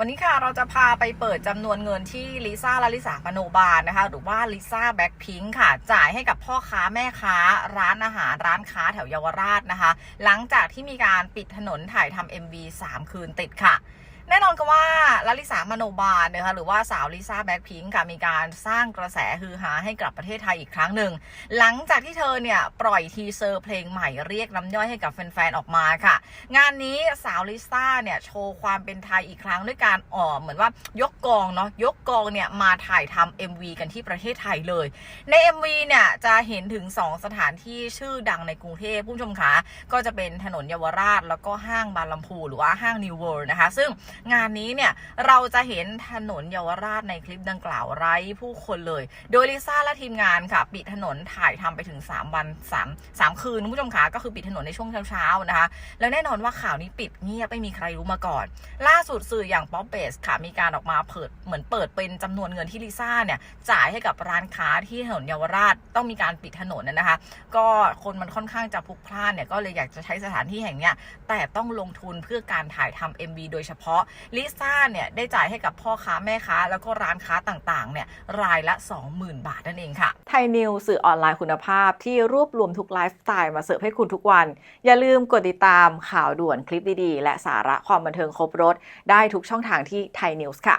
วันนี้ค่ะเราจะพาไปเปิดจำนวนเงินที่ลิซ่าและลิสาปโนบาลนะคะ หรือว่าลิซ่าแบ็คพิงค์ค่ะ จ่ายให้กับพ่อค้าแม่ค้า ร้านอาหารร้านค้าแถวเยาวราชนะคะ หลังจากที่มีการปิดถนนถ่ายทำ MV 3 คืนติดค่ะ แน่นอนก็ว่าลลิสามโนบาลนะคะหรือว่าสาวลิซ่าแบ็คพิงค์ค่ะมีการสร้างกระแสฮือฮาให้กับประเทศไทยอีกครั้งหนึ่ง หลังจากที่เธอเนี่ย ปล่อยทีเซอร์เพลงใหม่เรียกน้ำย่อยให้กับแฟนๆ ออกมาค่ะ งานนี้สาวลิซ่าเนี่ย โชว์ความเป็นไทยอีกครั้งด้วยการอ่อเหมือนว่ายกกองเนาะยกกองเนี่ยมาถ่ายทำ MV กันที่ประเทศไทยเลย ใน MV เนี่ยจะเห็นถึง 2 สถานที่ชื่อดังในกรุงเทพผู้ชมคะก็จะเป็นถนนเยาวราช แล้วก็ห้างบางลำพูหรือว่าห้างนิวเวิร์นะคะซึ่งงานนี้เนี่ยเราจะเห็นถนนเยาวราชในคลิปดังกล่าวไร้ผู้คนเลย โดยลิซ่าและทีมงานค่ะ ปิดถนนถ่ายทำไปถึง 3 วัน 3 3 คืนคุณผู้ชมคะก็คือปิดถนนในช่วงเช้าๆนะคะ แล้วแน่นอนว่าข่าวนี้ปิดเงียบไม่มีใครรู้มาก่อน ล่าสุดสื่ออย่างป๊อปเบสค่ะมีการออกมาเปิดเหมือนเปิดเป็นจำนวนเงินที่ลิซ่าเนี่ยจ่ายให้กับร้านค้าที่ถนนเยาวราชต้องมีการปิดถนนนะนะคะ ก็คนมันค่อนข้างจะพลุกพล่านเนี่ยก็เลยอยากจะใช้สถานที่แห่งเนี้ยแต่ต้องลงทุนเพื่อการถ่ายทำ MV โดยเฉพาะลิซ่าเนี่ยได้จ่ายให้กับพ่อค้าแม่ค้า แล้วก็ร้านค้าต่างๆเนี่ยรายละ 20,000 บาทนั่นเองค่ะไทยนิวสื่อออนไลน์คุณภาพที่รวบรวมทุกไลฟ์สไตล์มาเสิร์ฟให้คุณทุกวัน อย่าลืมกดติดตามข่าวด่วนคลิปดีๆ และสาระความบันเทิงครบรถได้ทุกช่องทางที่ไทยนิวส์ค่ะ